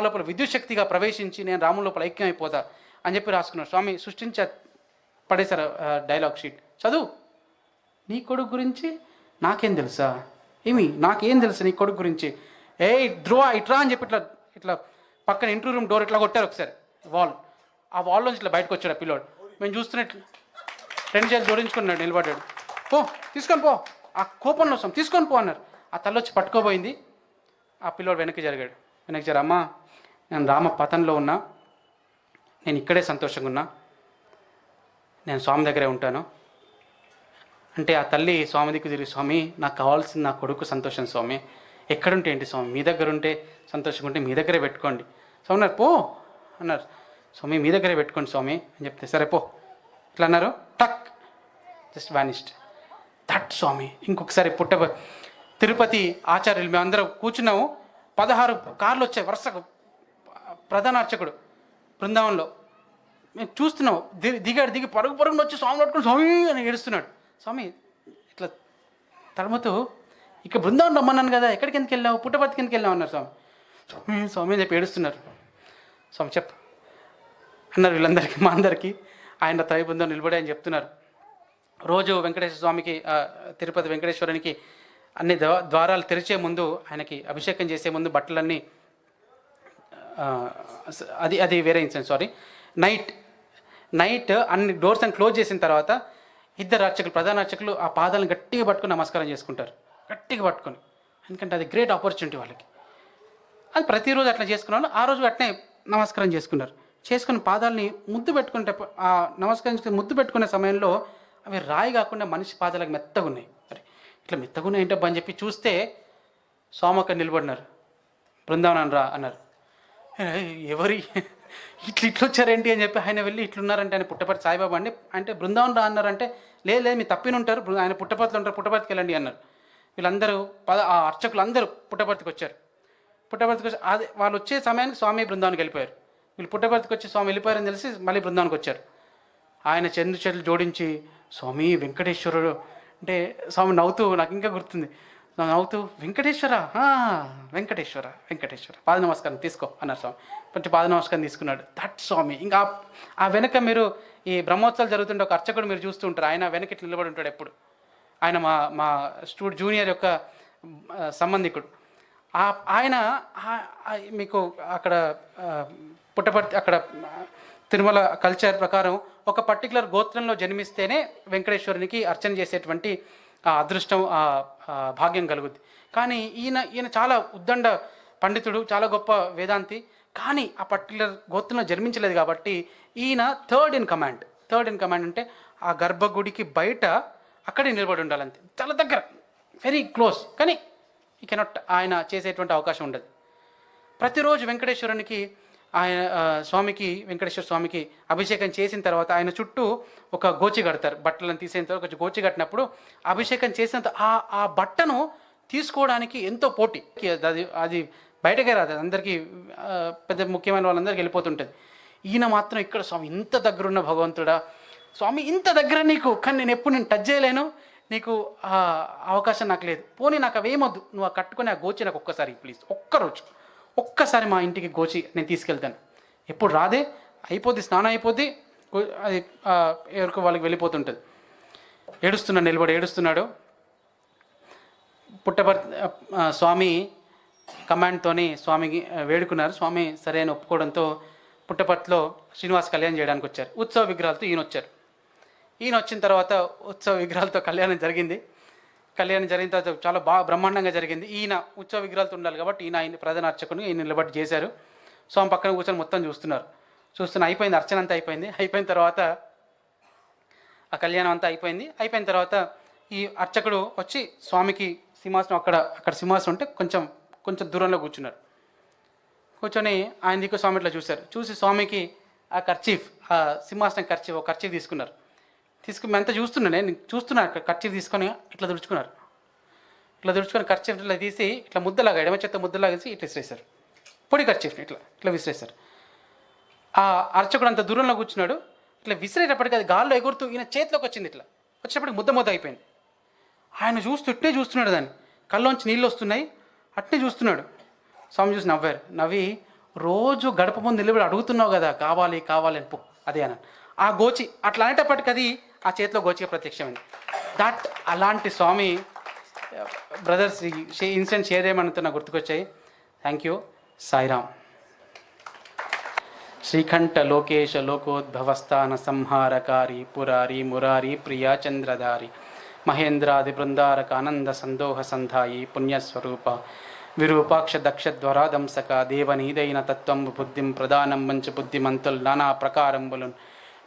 లోపల విద్యుత్ శక్తిగా ప్రవేశించి నేను రాముల లోపల ఐక్యం అయిపోతా అని చెప్పి రాసుకున్నాడు. స్వామి సృష్టించ పడేశారు డైలాగ్ షీట్ చదువు. నీ కొడుకు గురించి నాకేం తెలుసా? ఏమి? నాకేం తెలుసు నీ కొడుకు గురించి? ఏ ధ్రువ ఇట్రా అని చెప్పి ఇట్లా ఇట్లా పక్కన ఇంటర్వ్యూ రూమ్ డోర్ ఇట్లా కొట్టారు ఒకసారి. వాల్ ఆ వాల్లోంచి ఇట్లా బయటకు వచ్చాడు ఆ పిల్లోడు. మేము చూస్తున్నట్లు రెండు చేతులు జోడించుకున్నాడు నిలబడ్డాడు. పో తీసుకొని పో. ఆ కోపంలో వస్తాం. తీసుకొని పో అన్నారు. ఆ తల్లొచ్చి పట్టుకోబోయింది. ఆ పిల్లోడు వెనక్కి జరిగాడు. వెనక్కి జర అమ్మా నేను రామ పతంలో ఉన్నా. నేను ఇక్కడే సంతోషంగా ఉన్నా. నేను స్వామి దగ్గరే ఉంటాను. అంటే ఆ తల్లి స్వామి దిక్కు తిరిగి స్వామి నాకు కావాల్సింది నా కొడుకు సంతోషం స్వామి. ఎక్కడుంటే ఏంటి స్వామి? మీ దగ్గర ఉంటే సంతోషంగా ఉంటే మీ దగ్గరే పెట్టుకోండి. స్వామి అన్నారు పో. అన్నారు స్వామి మీ దగ్గరే పెట్టుకోండి స్వామి. అని చెప్తే సరే పో. ఇట్లా అన్నారు? టక్. జస్ట్ వానిస్ట్ దట్ స్వామి. ఇంకొకసారి పుట్ట తిరుపతి ఆచార్యులు మేము అందరం కూర్చున్నాము. పదహారు కార్లు వచ్చాయి వరుసకు ప్రధాన అర్చకుడు బృందావనంలో. మేము చూస్తున్నాం. ది- దిగాడు దిగి పరుగు పరుగున వచ్చి స్వామి పట్టుకుని స్వామి అని ఏడుస్తున్నాడు. స్వామి ఇట్లా తడుముతూ ఇక బృందావనం రమ్మన్నాను కదా ఎక్కడికి ఎందుకు వెళ్ళావు? పుట్టపర్తికి ఎందుకు వెళ్ళావు? అన్నారు స్వామి. స్వామి స్వామి అని చెప్పి ఏడుస్తున్నారు. స్వామి చెప్ అన్నారు వీళ్ళందరికీ మా అందరికీ. ఆయన తై బృందం నిలబడి అని చెప్తున్నారు. రోజు వెంకటేశ్వర స్వామికి తిరుపతి వెంకటేశ్వరునికి అన్ని ద్వారాలు తెరిచే ముందు ఆయనకి అభిషేకం చేసే ముందు బట్టలన్నీ అది అది వేరే ఇన్సిడెంట్ సారీ. నైట్ నైట్ అన్ని డోర్స్ అని క్లోజ్ చేసిన తర్వాత ఇద్దరు అర్చకులు ప్రధాన అర్చకులు ఆ పాదాలను గట్టిగా పట్టుకుని నమస్కారం చేసుకుంటారు. గట్టిగా పట్టుకొని. ఎందుకంటే అది గ్రేట్ ఆపర్చునిటీ వాళ్ళకి. అది ప్రతిరోజు అట్లా చేసుకున్నాను ఆ రోజు అట్నే నమస్కారం చేసుకున్నారు. చేసుకున్న పాదాలని ముద్దు పెట్టుకుంటే ఆ నమస్కరించుకుని ముద్దు పెట్టుకునే సమయంలో అవి రాయి కాకుండా మనిషి పాదాలకు మెత్తగా ఉన్నాయి. ఇట్లా మెత్తగా ఏంటబ్బా అని చెప్పి చూస్తే సోమక్క నిలబడినారు. బృందావనం రా అన్నారు. ఎవరి? ఇట్లా ఇట్లా వచ్చారేంటి అని చెప్పి ఆయన వెళ్ళి ఇట్లున్నారంటే ఆయన పుట్టపర్తి సాయిబాబా అండి. అంటే బృందావనం రా అన్నారంటే లేదు లేదు మీరు తప్పిన ఉంటారు ఆయన పుట్టపర్తిలో ఉంటారు పుట్టపర్తికి వెళ్ళండి అన్నారు. వీళ్ళందరూ పద ఆ అర్చకులు అందరూ పుట్టపర్తికి వచ్చారు. పుట్టపర్తికి వచ్చి అదే వాళ్ళు వచ్చే సమయానికి స్వామి బృందానికి వెళ్ళిపోయారు. వీళ్ళు పుట్టపర్తికి వచ్చి స్వామి వెళ్ళిపోయారని తెలిసి మళ్ళీ బృందానికి వచ్చారు. ఆయన చంద్రు చెట్లు జోడించి స్వామి వెంకటేశ్వరుడు అంటే స్వామి నవ్వుతూ నాకు ఇంకా గుర్తుంది. నవ్వుతూ వెంకటేశ్వర వెంకటేశ్వర వెంకటేశ్వర పాద నమస్కారం తీసుకో అన్నారు స్వామి. కొంచెం పాద నమస్కారం తీసుకున్నాడు. దట్ స్వామి. ఇంకా ఆ- వెనక మీరు ఈ బ్రహ్మోత్సవాలు జరుగుతుంటే ఒక అర్చకుడు మీరు చూస్తూ ఉంటారు. ఆయన వెనక ఇట్లా నిలబడి ఉంటాడు ఎప్పుడు? ఆయన మా మా స్టూ జూనియర్ యొక్క సంబంధికుడు. ఆయన మీకు అక్కడ పుట్టపర్తి అక్కడ తిరుమల కల్చర్ ప్రకారం ఒక పర్టికులర్ గోత్రంలో జన్మిస్తేనే వెంకటేశ్వరునికి అర్చన చేసేటువంటి ఆ అదృష్టం ఆ భాగ్యం కలుగుద్ది. కానీ ఈయన ఈయన చాలా ఉద్దండ పండితుడు చాలా గొప్ప వేదాంతి. కానీ ఆ పర్టికులర్ గోత్రంలో జన్మించలేదు కాబట్టి ఈయన third in command. Third in command అంటే ఆ గర్భగుడికి బయట అక్కడే నిలబడి ఉండాలంతే. చాలా దగ్గర వెరీ క్లోజ్. కానీ ఈ కెనాట్ ఆయన చేసేటువంటి అవకాశం ఉండదు. ప్రతిరోజు వెంకటేశ్వరునికి ఆయన స్వామికి వెంకటేశ్వర స్వామికి అభిషేకం చేసిన తర్వాత ఆయన చుట్టూ ఒక గోచి కడతారు. బట్టలను తీసేసిన తర్వాత కొంచెం గోచి కట్టినప్పుడు అభిషేకం చేసిన ఆ ఆ బట్టను తీసుకోవడానికి ఎంతో పోటీ. అది అది బయటకే రాదు. అందరికీ పెద్ద ముఖ్యమైన వాళ్ళందరికీ వెళ్ళిపోతుంటుంది. ఈయన మాత్రం ఇక్కడ స్వామి ఇంత దగ్గరున్న భగవంతుడా? స్వామి ఇంత దగ్గర నీకు కానీ నేను ఎప్పుడు నేను టచ్ చేయలేను. నీకు అవకాశం నాకు లేదు. పోనీ నాకు అవేమొద్దు నువ్వు ఆ కట్టుకుని ఆ గోచి నాకు ఒక్కసారి ప్లీజ్ ఒక్కరోజు ఒక్కసారి మా ఇంటికి గోచి నేను తీసుకెళ్తాను. ఎప్పుడు రాదే అయిపోద్ది స్నానం అయిపోద్ది అది ఎవరికి వాళ్ళకి వెళ్ళిపోతుంటుంది. ఏడుస్తున్నాడు నిలబడి ఏడుస్తున్నాడు. పుట్టపర్ స్వామి కమాండ్తోని స్వామికి వేడుకున్నారు. స్వామి సరే అని ఒప్పుకోవడంతో పుట్టపర్తిలో శ్రీనివాస్ కళ్యాణం చేయడానికి వచ్చారు. ఉత్సవ విగ్రహాలతో ఈయన వచ్చారు ఈయన వచ్చిన తర్వాత ఉత్సవ విగ్రహాలతో కళ్యాణం జరిగింది. కళ్యాణం జరిగిన తర్వాత చాలా బాగా బ్రహ్మాండంగా జరిగింది. ఈయన ఉత్సవ విగ్రహాలతో ఉండాలి కాబట్టి ఈయన ఆయన ప్రధాన అర్చకుని ఈయన నిలబడి చేశారు. స్వామి పక్కన కూర్చొని మొత్తం చూస్తున్నారు. చూస్తున్న అయిపోయింది అర్చన అంతా అయిపోయింది. అయిపోయిన తర్వాత ఆ కళ్యాణం అంతా అయిపోయింది. అయిపోయిన తర్వాత ఈ అర్చకుడు వచ్చి స్వామికి సింహాసనం అక్కడ అక్కడ సింహాసనం ఉంటే కొంచెం కొంచెం దూరంలో కూర్చున్నారు. కూర్చొని ఆయన దిక్కు స్వామి ఇట్లా చూశారు. చూసి స్వామికి ఆ ఖర్చీఫ్ ఆ సింహాసనం ఖర్చీఫ్ ఒక ఖర్చీఫ్ తీసుకున్నారు. తీసుకుని మేము అంతా చూస్తున్నాను నేను చూస్తున్నాను కర్చీఫ్ ఖర్చీఫ్ తీసుకొని ఇట్లా తుడుచుకున్నారు. ఇట్లా తుడుచుకొని ఖర్చీఫ్ ఇట్లా తీసి ఇట్లా ముద్దలాగా ఎడమ చేత ముద్దలాగేసి ఇట్లా విసిరేశారు. పొడి ఖర్చీఫ్ని ఇట్లా ఇట్లా విసిరేశారు. ఆ అర్చకుడు అంత దూరంలో కూర్చున్నాడు. ఇట్లా విసిరేటప్పటికి అది గాల్లో ఎగురుతూ ఈయన చేతిలోకి వచ్చింది ఇట్లా. వచ్చేటప్పటికి ముద్ద ముద్ద అయిపోయింది. ఆయన చూస్తూ ఇట్టే చూస్తున్నాడు దాన్ని. కళ్ళలోంచి నీళ్ళు వస్తున్నాయి. అట్నే చూస్తున్నాడు. స్వామి చూసి నవ్వారు. నవ్వి రోజు గడప ముందు నిలబడి అడుగుతున్నావు కదా కావాలి కావాలి అని పో అదే అన్నాను. ఆ గోచి అట్లా అనేటప్పటికి అది ఆ చేతిలో గోచిగా ప్రత్యక్షమైంది. దట్ అలాంటి స్వామి బ్రదర్స్ ఈ ఇన్సిడెంట్ షేర్ చేయమనితో నాకు గుర్తుకొచ్చాయి. Thank you Sairam. శ్రీకంఠ లోకేశ లోకోద్భవస్థాన సంహారకారి పురారి మురారి ప్రియా చంద్రధారి మహేంద్రాది బృందారక ఆనంద సందోహ సంధాయి పుణ్యస్వరూప విరూపాక్ష దక్ష ధ్వరాదంసక దేవనీదైన తత్వం బుద్ధిం ప్రధానం మంచు బుద్ధిమంతులు నానా ప్రకారంబులు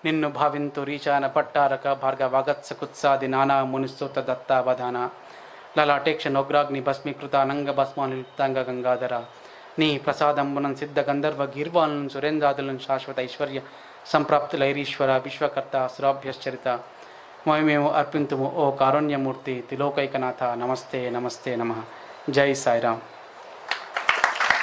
నిన్ను భావింతు రీచాన పట్టారక భార్గవగత్స కుత్సాది నానా మునిస్తోత దత్తావధాన. లలాటేక్ష నోగ్రాగ్ని భస్మీకృత అనంగ భస్మానులిప్తాంగ గంగాధర. నీ ప్రసాదంబునం సిద్ధ గంధర్వ గీర్వాలను సురేంద్రాదులను శాశ్వత ఐశ్వర్య సంప్రాప్తులైరీశ్వర విశ్వకర్త సురాభ్యశ్చరిత మేము అర్పింతుము ఓ కారుణ్యమూర్తి తిలోకైకనాథ నమస్తే నమస్తే నమ. జై సాయిరామ్.